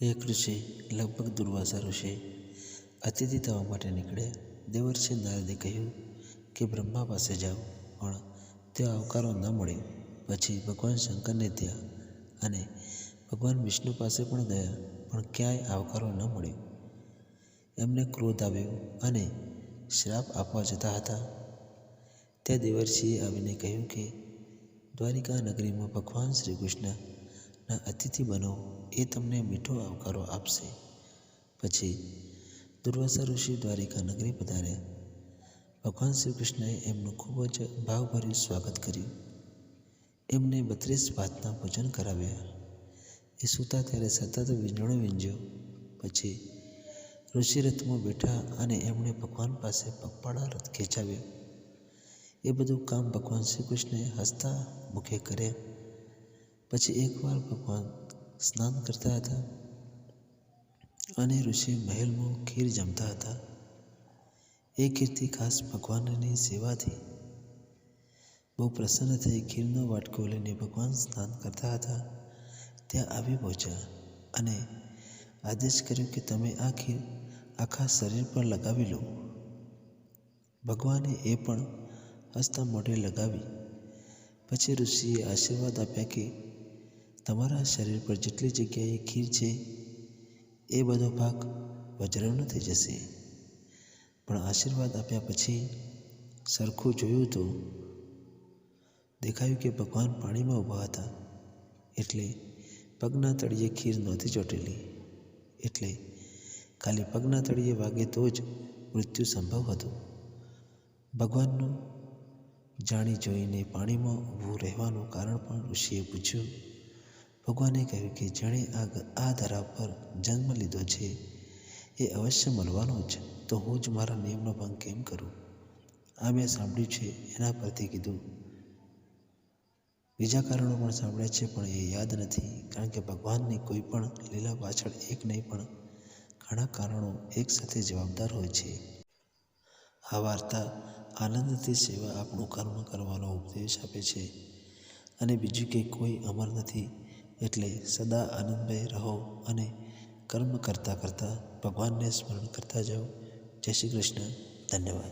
એક ઋષિ લગભગ દુર્વાસા ઋષિ અતિથિ થવા માટે નીકળ્યા દેવર્ષિ નારદે કહ્યું કે બ્રહ્મા પાસે જાઓ, પણ ત્યાં આવકારો ન મળ્યો પછી ભગવાન શંકરને ત્યાં અને ભગવાન વિષ્ણુ પાસે પણ ગયા, પણ ક્યાંય આવકારો ન મળ્યો એમને ક્રોધ આવ્યો અને શ્રાપ આપવા જતા હતા. ત્યાં દેવર્ષિએ આવીને કહ્યું કે દ્વારિકા નગરીમાં ભગવાન શ્રી કૃષ્ણના અતિથિ બનો, એ તમને મીઠો આવકારો આપશે. પછી દુર્વાસા ઋષિ દ્વારિકા નગરી પધાર્યા ભગવાન શ્રી કૃષ્ણએ એમનું ખૂબ જ ભાવભર્યું સ્વાગત કર્યું. એમને બત્રીસ ભાતના ભોજન કરાવ્યા. એ સૂતા ત્યારે સતત વીંજણો વીંજ્યો. પછી ઋષિ રથમાં બેઠા અને એમણે ભગવાન પાસે પગપાળા રથ ખેંચાવ્યો. એ બધું કામ ભગવાન શ્રી કૃષ્ણએ હસતા મુખે કર્યા. પછી એકવાર ભગવાન સ્નાન કરતા હતા અને ઋષિ મહેલમાં ખીર જમતા હતા. એ ખીરથી ખાસ ભગવાનની સેવાથી બહુ પ્રસન્ન થઈ ખીરનો વાટકો લઈને ભગવાન સ્નાન કરતા હતા. ત્યાં આવી પહોંચ્યા અને આદેશ કર્યો કે તમે આ ખીર આખા શરીર પર લગાવી લો. ભગવાને એ પણ હસતા મોઢે લગાવી. પછી ઋષિએ આશીર્વાદ આપ્યા કે તમારા શરીર પર જેટલી જગ્યાએ ખીર છે, એ બધો ભાગ વજ્રનો થઈ જશે. પણ આશીર્વાદ આપ્યા પછી સરખું જોયું તો દેખાયું કે ભગવાન પાણીમાં ઊભા હતા. એટલે પગના તળિયે ખીર નહોતી ચોટેલી. એટલે ખાલી પગના તળિયે વાગે તો જ મૃત્યુ સંભવ હતું. ભગવાનનું જાણી જોઈને પાણીમાં ઊભું રહેવાનું કારણ પણ ઋષિએ પૂછ્યું ભગવાને કહ્યું કે જેણે આ આ ધરા પર જન્મ લીધો છે, એ અવશ્ય મળવાનો જ. તો હું જ મારા નિયમનો ભંગ કેમ કરું? આ મેં સાંભળ્યું છે, એના પરથી કીધું. બીજા કારણો પણ સાંભળ્યા છે, પણ એ યાદ નથી, કારણ કે ભગવાનની કોઈ પણ લીલા પાછળ એક નહીં, પણ ઘણા કારણો એકસાથે જવાબદાર હોય છે. આ વાર્તા આનંદથી સેવા આપણું કર્મ કરવાનો ઉપદેશ આપે છે. અને બીજું કે કોઈ અમર નથી એટલે સદા આનંદમય રહો અને કર્મ કરતાં કરતાં ભગવાનને સ્મરણ કરતા જાઓ. જય શ્રી કૃષ્ણ. ધન્યવાદ.